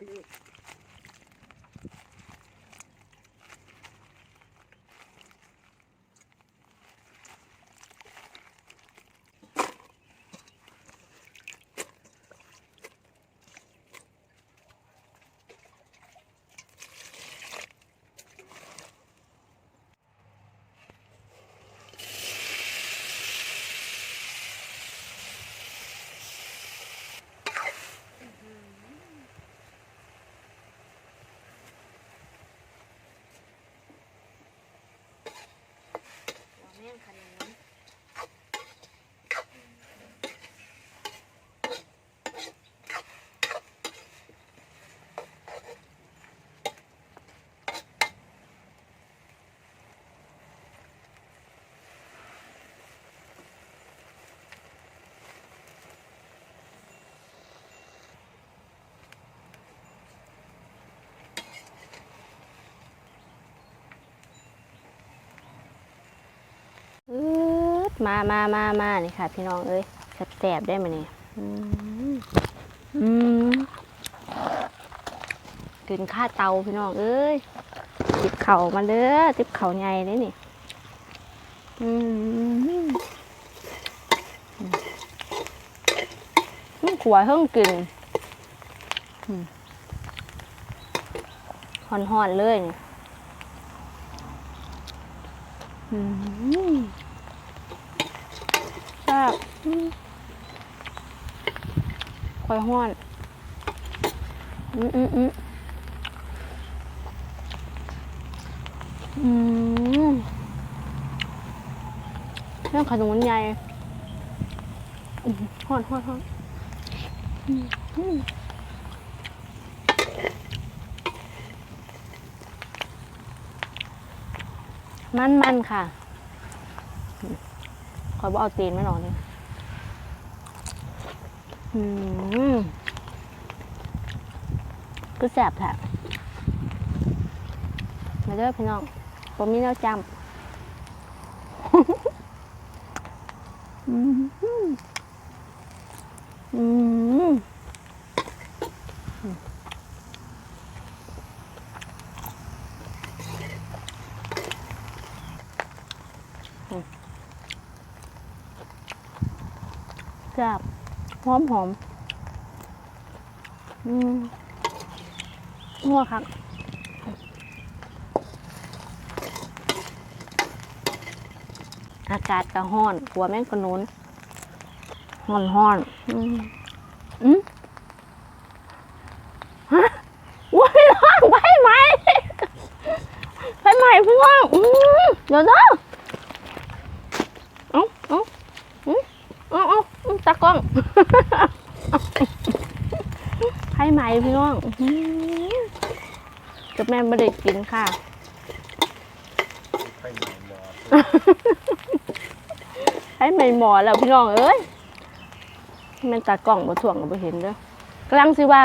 แมามามามานี่ค่ะ พี่น้องเอ้ยแสบๆได้ไหมนี่อืมอืมกินข้าเตาพี่น้องเอ้ยติบเข่ามาเด้อติบเข่าใหญ่เลยนี่อืมมันขวเพิ่งกินอืมห่อนๆเลยนี่ อืมแซ่บอืมคอยห้อน อืมอืมอืมอืมเรื่องขนมใหญ่ห้อนห้อนห้อนอืมมันมันค่ะ คอยบอกเอาตีนไม่หรอกเลยอืมคือแสบแท้มาเด้อพี่น้องผมมีแนวจำอืมอืมแซ่บหอมหอมอืมงัวครับอากาศก็ห้อนกลัวแม่งกระนุนห้อนห้อนอืมอืมฮะว้ายน้องไปไหมไปไหมพี่น้องอืมเดี๋ยวนะเอาเอาอืมเอาเอาอืม ตากล้อง ให้ไหมพี่น้องอื้อหือกับแม่ไม่ได้กินค่ะ ให้ไหมหมอแล้วพี่น้องเอ้ยแม่ตากล้องบ่ถ่วงก็บ่เห็นเด้อกำลังสิว่า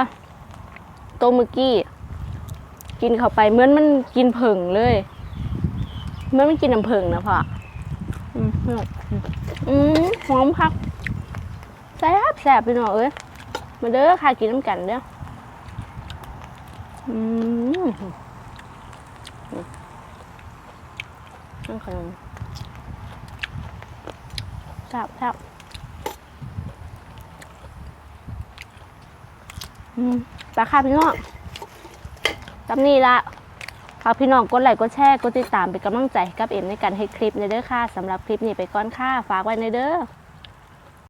โตเมื่อกี้ กินเข้าไปเหมือนมันกินเผิงเลยเหมื่อนมันกินน้ำเผิงนะพ่ออืมหอมคัก ซ่บแซ่บพี่น้องเอ้ยมาเด้อค่ะกินน้ำกันเด้ออืมนั่งขนมแซ่บแซ่บอืมไปค่ะพี่น้องจำนี่ละฝากพี่น้องกดไลค์กดแชร์กดติดตามเป็นกำลังใจกับเอ็มในการให้คลิปในเด้อค่ะสำหรับคลิปนี้ไปก่อนค่ะฝากไว้ในเด้อ